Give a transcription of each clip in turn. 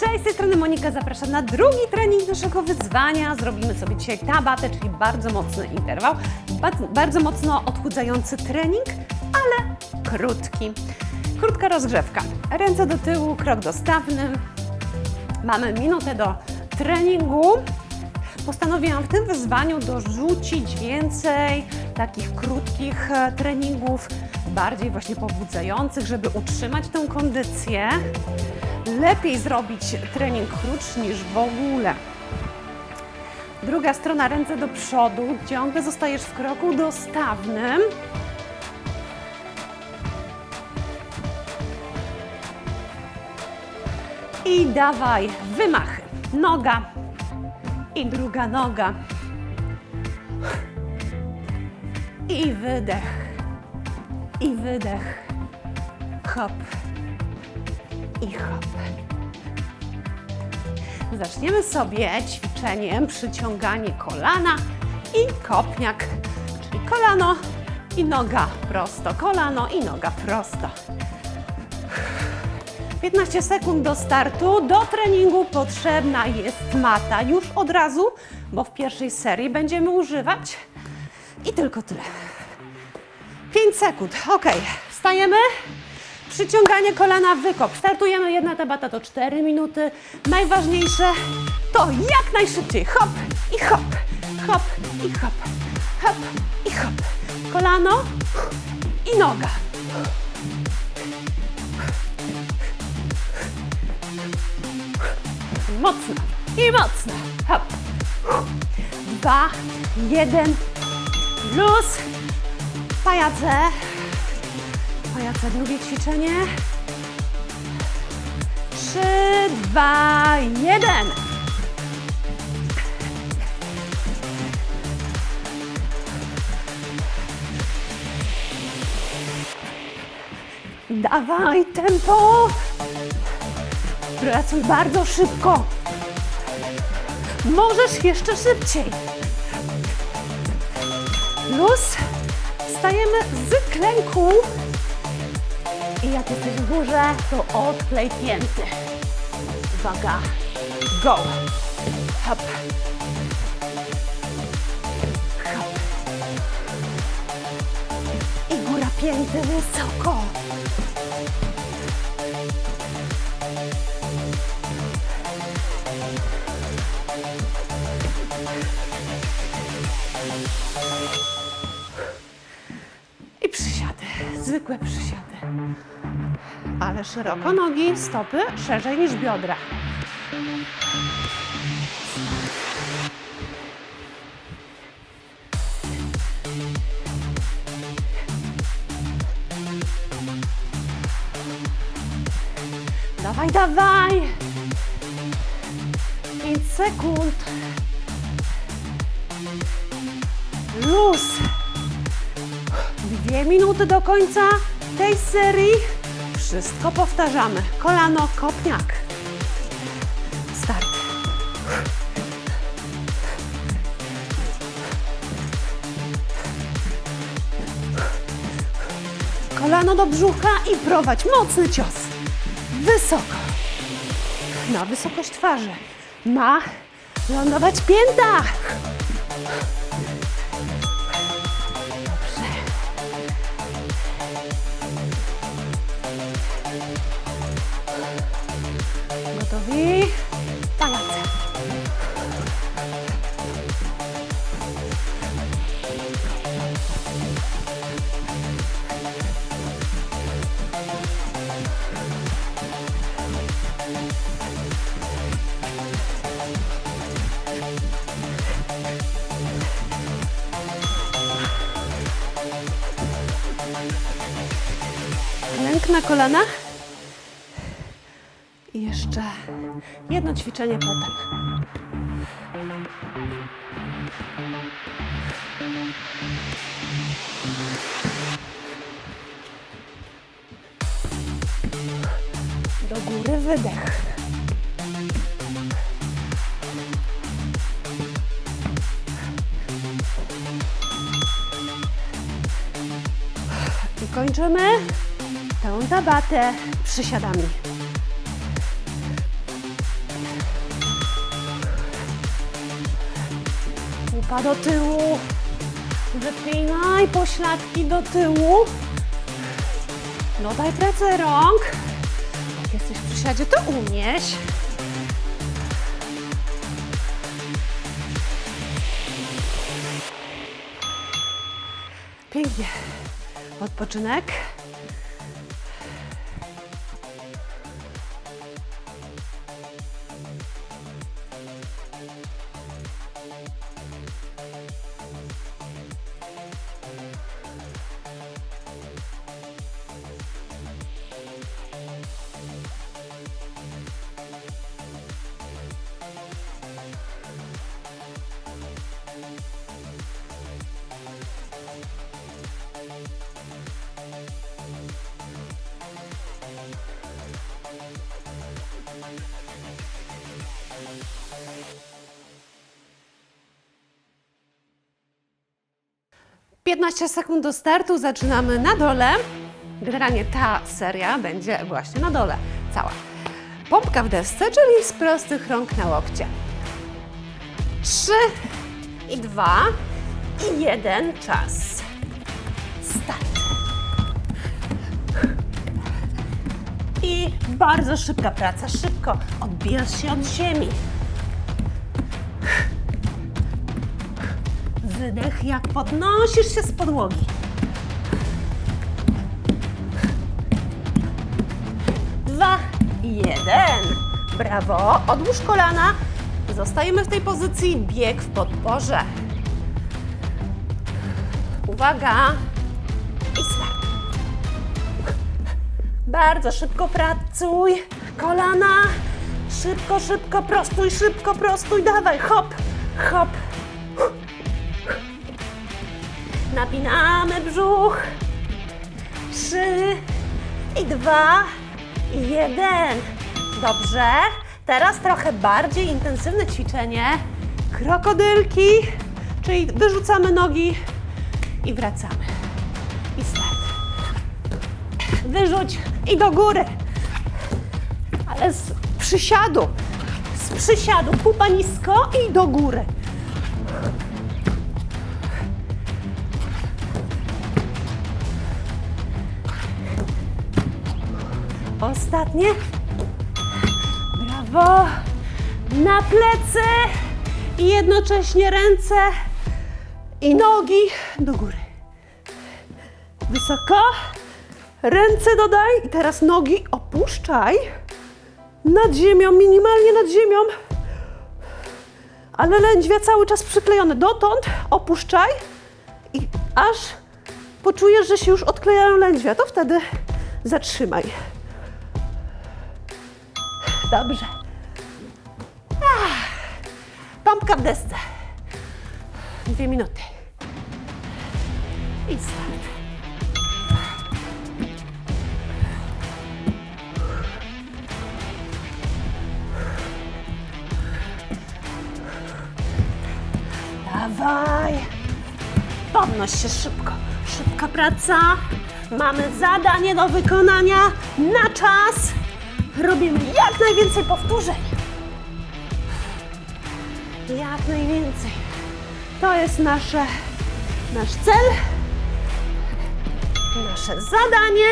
Cześć, z tej strony Monika, zapraszam na drugi trening naszego wyzwania. Zrobimy sobie dzisiaj tabatę, czyli bardzo mocny interwał, ba- bardzo mocno odchudzający trening, ale krótki. Krótka rozgrzewka. Ręce do tyłu, krok dostawny. Mamy minutę do treningu. Postanowiłam w tym wyzwaniu dorzucić więcej takich krótkich e, treningów, bardziej właśnie pobudzających, żeby utrzymać tę kondycję. Lepiej zrobić trening krótszy niż w ogóle. Druga strona, ręce do przodu, ciągle zostajesz w kroku dostawnym. I dawaj, wymachy. Noga i druga noga. I wydech. I wydech. Hop. I hop. Zaczniemy sobie ćwiczeniem przyciąganie kolana i kopniak, czyli kolano i noga prosto, kolano i noga prosto. 15 sekund do startu. Do treningu potrzebna jest mata już od razu, bo w pierwszej serii będziemy używać i tylko tyle. 5 sekund. Ok, wstajemy. Przyciąganie kolana, wykop. Startujemy, jedna tabata to 4 minuty. Najważniejsze to jak najszybciej. Hop i hop, hop i hop, hop i hop. Kolano i noga. Mocno i mocno. Hop. Dwa, jeden, luz. Pajace. Pajace, drugie ćwiczenie. Trzy, dwa, jeden. Dawaj tempo. Pracuj bardzo szybko. Możesz jeszcze szybciej. Luz. Wstajemy z klęku. I jak jesteś w górze, to odklej pięty. Uwaga. Go. Hop. Hop. I góra pięty wysoko. Zwykłe przysiady. Ale szeroko nogi, stopy szerzej niż biodra. Dawaj, dawaj! 5 sekund. Minuty do końca tej serii. Wszystko powtarzamy. Kolano, kopniak. Start. Kolano do brzucha i prowadź mocny cios. Wysoko. Na wysokość twarzy. Ma lądować pięta. Na kolanach. I jeszcze jedno ćwiczenie potem. Do góry wydech. I kończymy tę tabatę przysiadami. Łupa do tyłu. Wypinaj pośladki do tyłu. Dodaj pracę rąk. Jak jesteś w przysiadzie, to unieś. Pięknie. Odpoczynek. Piętnaście sekund do startu, zaczynamy na dole. Generalnie ta seria będzie właśnie na dole, cała. Pompka w desce, czyli z prostych rąk na łokcie. Trzy i dwa i jeden czas. Start. I bardzo szybka praca, szybko odbijasz się od ziemi. Wydech, jak podnosisz się z podłogi. Dwa, jeden. Brawo. Odłóż kolana. Zostajemy w tej pozycji. Bieg w podporze. Uwaga. I start. Bardzo szybko pracuj. Kolana. Szybko, szybko, prostuj, szybko, prostuj. Dawaj, hop, hop. Napinamy brzuch. Trzy i dwa i jeden. Dobrze. Teraz trochę bardziej intensywne ćwiczenie. Krokodylki, czyli wyrzucamy nogi i wracamy. I start. Wyrzuć i do góry. Ale z przysiadu. Z przysiadu. Pupa nisko i do góry. Ostatnie. Brawo. Na plecy i jednocześnie ręce i nogi do góry. Wysoko. Ręce dodaj i teraz nogi opuszczaj. Nad ziemią, minimalnie nad ziemią. Ale lędźwia cały czas przyklejone. Dotąd opuszczaj i aż poczujesz, że się już odklejają lędźwia. To wtedy zatrzymaj. Dobrze. Ach, Pompka w desce. Dwie minuty. I start. Dawaj. Podnoś się szybko. Szybka praca. Mamy zadanie do wykonania na czas. Robimy jak najwięcej powtórzeń. Jak najwięcej. To jest nasze, nasz cel, nasze zadanie.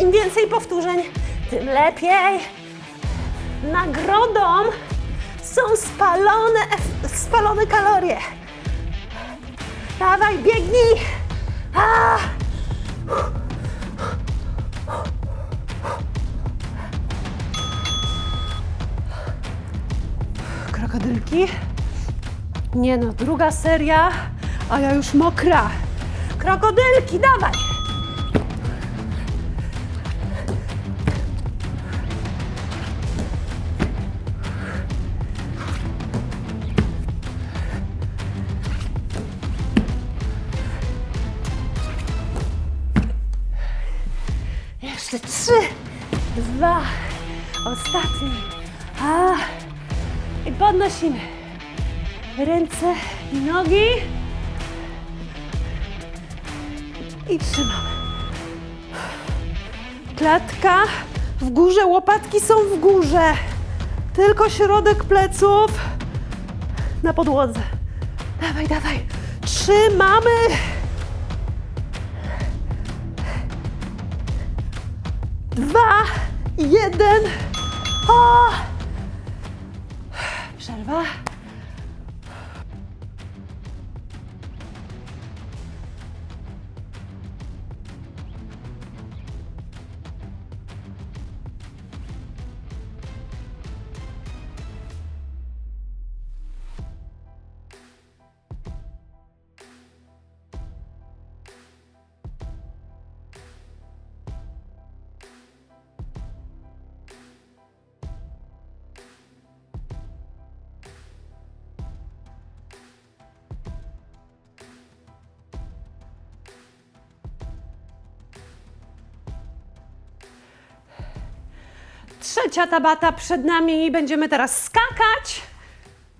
Im więcej powtórzeń, tym lepiej. Nagrodą są spalone, spalone kalorie. Dawaj, biegnij! A! Krokodylki. Nie no, druga seria, a ja już mokra. Krokodylki, dawaj! Podnosimy ręce i nogi. I trzymamy. Klatka w górze, łopatki są w górze. Tylko środek pleców na podłodze. Dawaj, dawaj. Trzymamy. Dwa, jeden. O! 吧。Trzecia tabata przed nami. Będziemy teraz skakać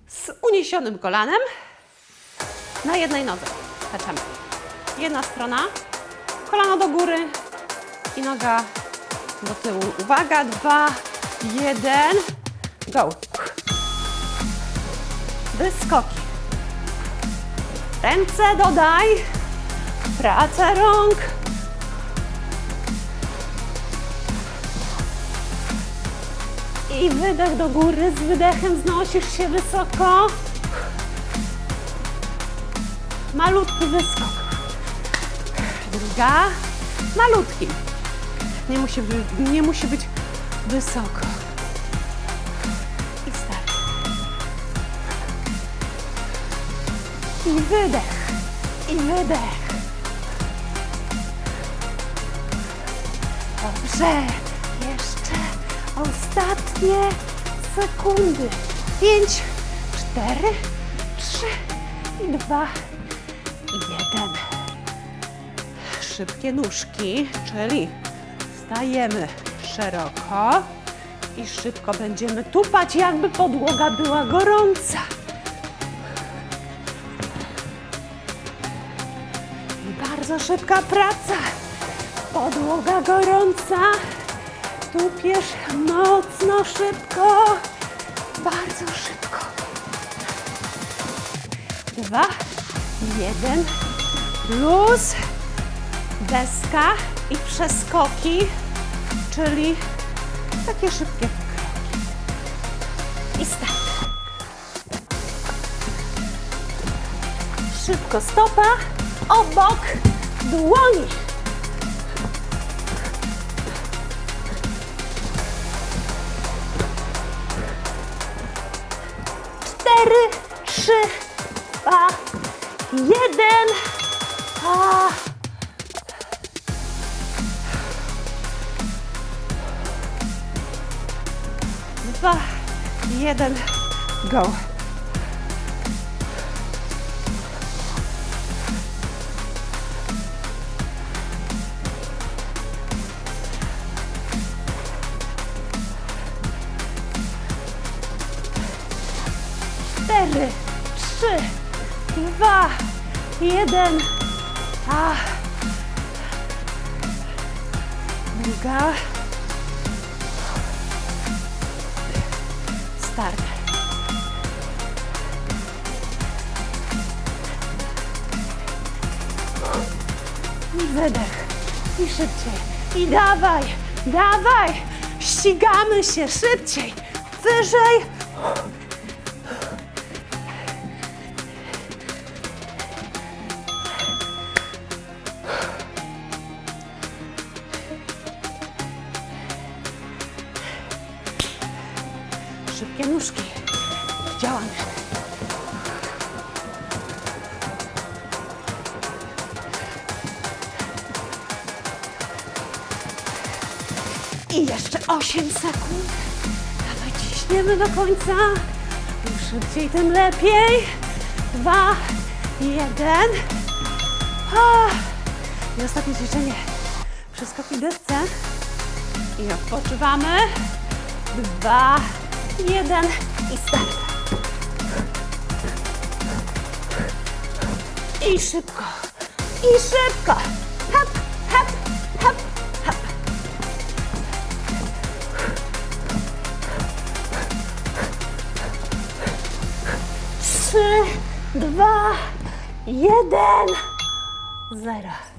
z uniesionym kolanem na jednej nodze. Skaczemy. Jedna strona, kolano do góry i noga do tyłu. Uwaga, dwa, jeden, go. Wyskoki. Ręce dodaj. Praca rąk. I wydech do góry, z wydechem znosisz się wysoko. Malutki wyskok. Druga, malutki. Nie musi, nie musi być wysoko. I start. I wydech. I wydech. Dobrze. Ostatnie sekundy. Pięć, cztery, trzy i dwa i jeden. Szybkie nóżki, czyli stajemy szeroko i szybko będziemy tupać, jakby podłoga była gorąca. I bardzo szybka praca. Podłoga gorąca. Tupiesz mocno, szybko. Bardzo szybko. Dwa, jeden, luz, deska i przeskoki, czyli takie szybkie kroki. I start. Szybko stopa, obok dłoni. Jeden. A. Dwa, jeden, go. cztery, trzy, dwa, jeden. A. Druga. Start. I wydech. I szybciej. I dawaj, dawaj. Ścigamy się szybciej. Wyżej. Końca. Im szybciej, tym lepiej. Dwa, jeden. Ah. I ostatnie ćwiczenie. Przeskoki desce. I odpoczywamy. Dwa, jeden i start. I szybko. I szybko. Jeden, zero.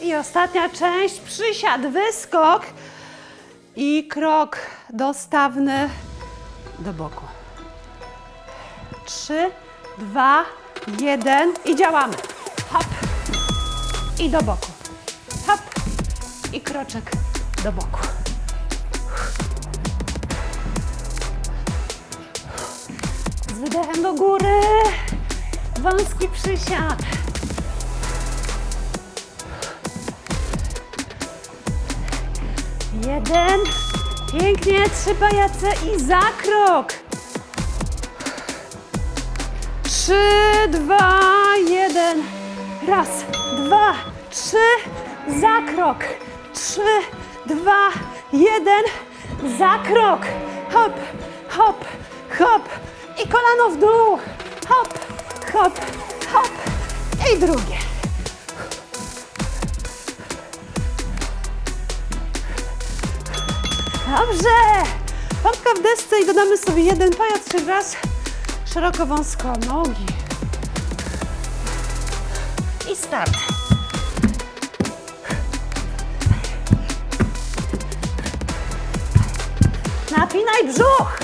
I ostatnia część, przysiad, wyskok i krok dostawny do boku. Trzy, dwa, jeden i działamy. Hop i do boku. Hop i kroczek do boku. Z wydechem do góry. Wąski przysiad. Jeden. Pięknie, trzy pajace i zakrok. Trzy, dwa, jeden. Raz, dwa, trzy, zakrok. Trzy, dwa, jeden, zakrok. Hop, hop, hop. I kolano w dół. Hop, hop, hop. I drugie. Dobrze! Pompka w desce i dodamy sobie jeden pajac trzy raz szeroko wąsko nogi. I start. Napinaj brzuch.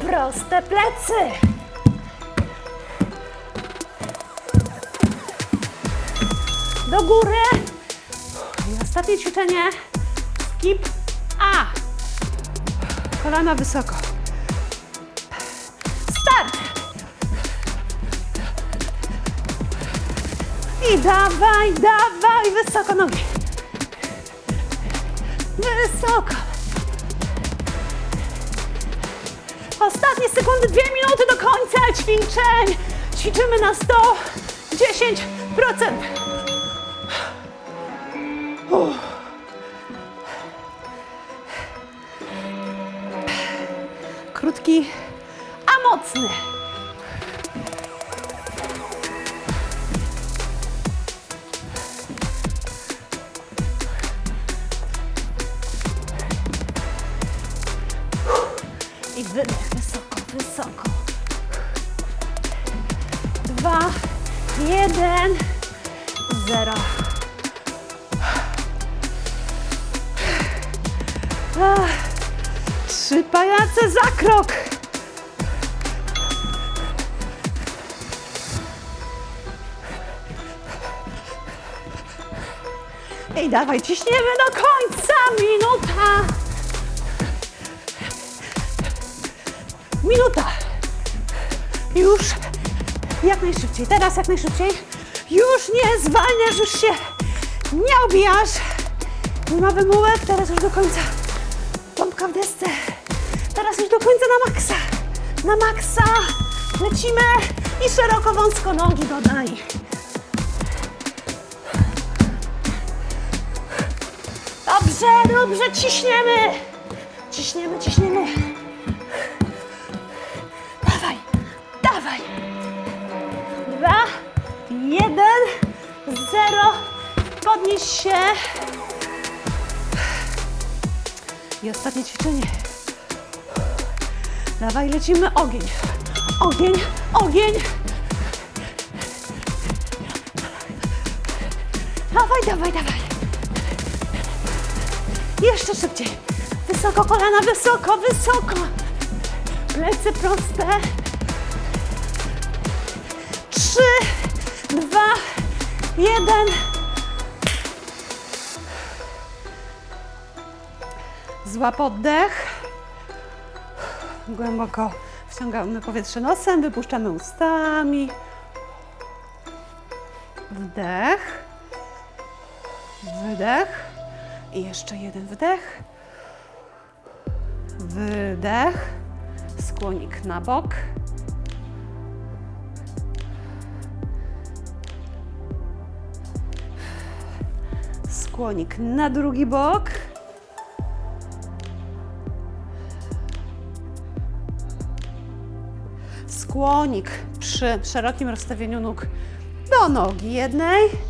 Proste plecy. Do góry. I ostatnie ćwiczenie. Skip A. Kolana wysoko. Start. I dawaj, dawaj, wysoko nogi. Wysoko. Ostatnie sekundy, dwie minuty do końca ćwiczeń. Ćwiczymy na 110%. Mocny. I wydech wysoko, wysoko. Dwa, jeden, zero. Ach, trzy pajace za krok. Dawaj, ciśniemy do końca. Minuta. Minuta. Już jak najszybciej. Teraz jak najszybciej. Już nie zwalniasz, już się nie obijasz. Nie ma wymówek, teraz już do końca. Pompka w desce. Teraz już do końca na maksa. Na maksa. Lecimy i szeroko wąsko nogi dodaj. Dobrze, dobrze, ciśniemy. Ciśniemy, ciśniemy. Dawaj, dawaj. Dwa, jeden, zero. Podnieś się. I ostatnie ćwiczenie. Dawaj, lecimy. Ogień. Ogień, ogień. Dawaj, dawaj, dawaj. Jeszcze szybciej. Wysoko kolana, wysoko, wysoko. Plecy proste. Trzy, dwa, jeden. Złap oddech. Głęboko wciągamy powietrze nosem, wypuszczamy ustami. Wdech. Wydech. I jeszcze jeden wdech. Wydech. Skłonik na bok. Skłonik na drugi bok. Skłonik przy szerokim rozstawieniu nóg do nogi jednej.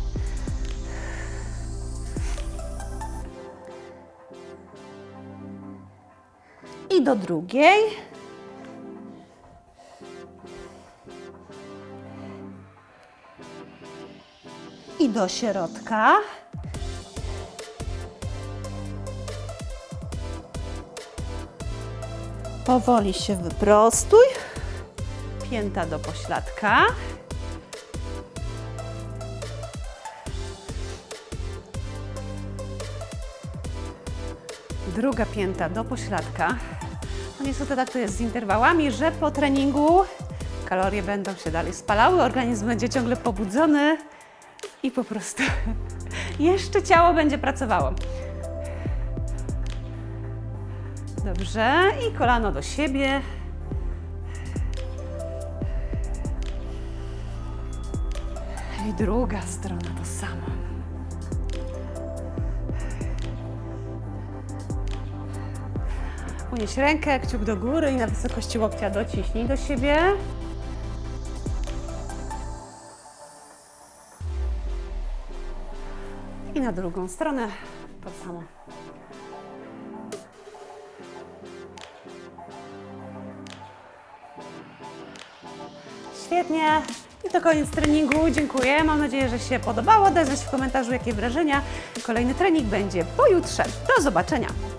Do drugiej. I do środka. Powoli się wyprostuj. Pięta do pośladka. Druga pięta do pośladka. No niestety tak to jest z interwałami, że po treningu kalorie będą się dalej spalały, organizm będzie ciągle pobudzony i po prostu jeszcze ciało będzie pracowało. Dobrze, i kolano do siebie. I druga strona to samo. Unieś rękę, kciuk do góry i na wysokości łokcia dociśnij do siebie. I na drugą stronę to samo. Świetnie. I to koniec treningu. Dziękuję. Mam nadzieję, że się podobało. Daj znać w komentarzu, jakie wrażenia. Kolejny trening będzie pojutrze. Do zobaczenia.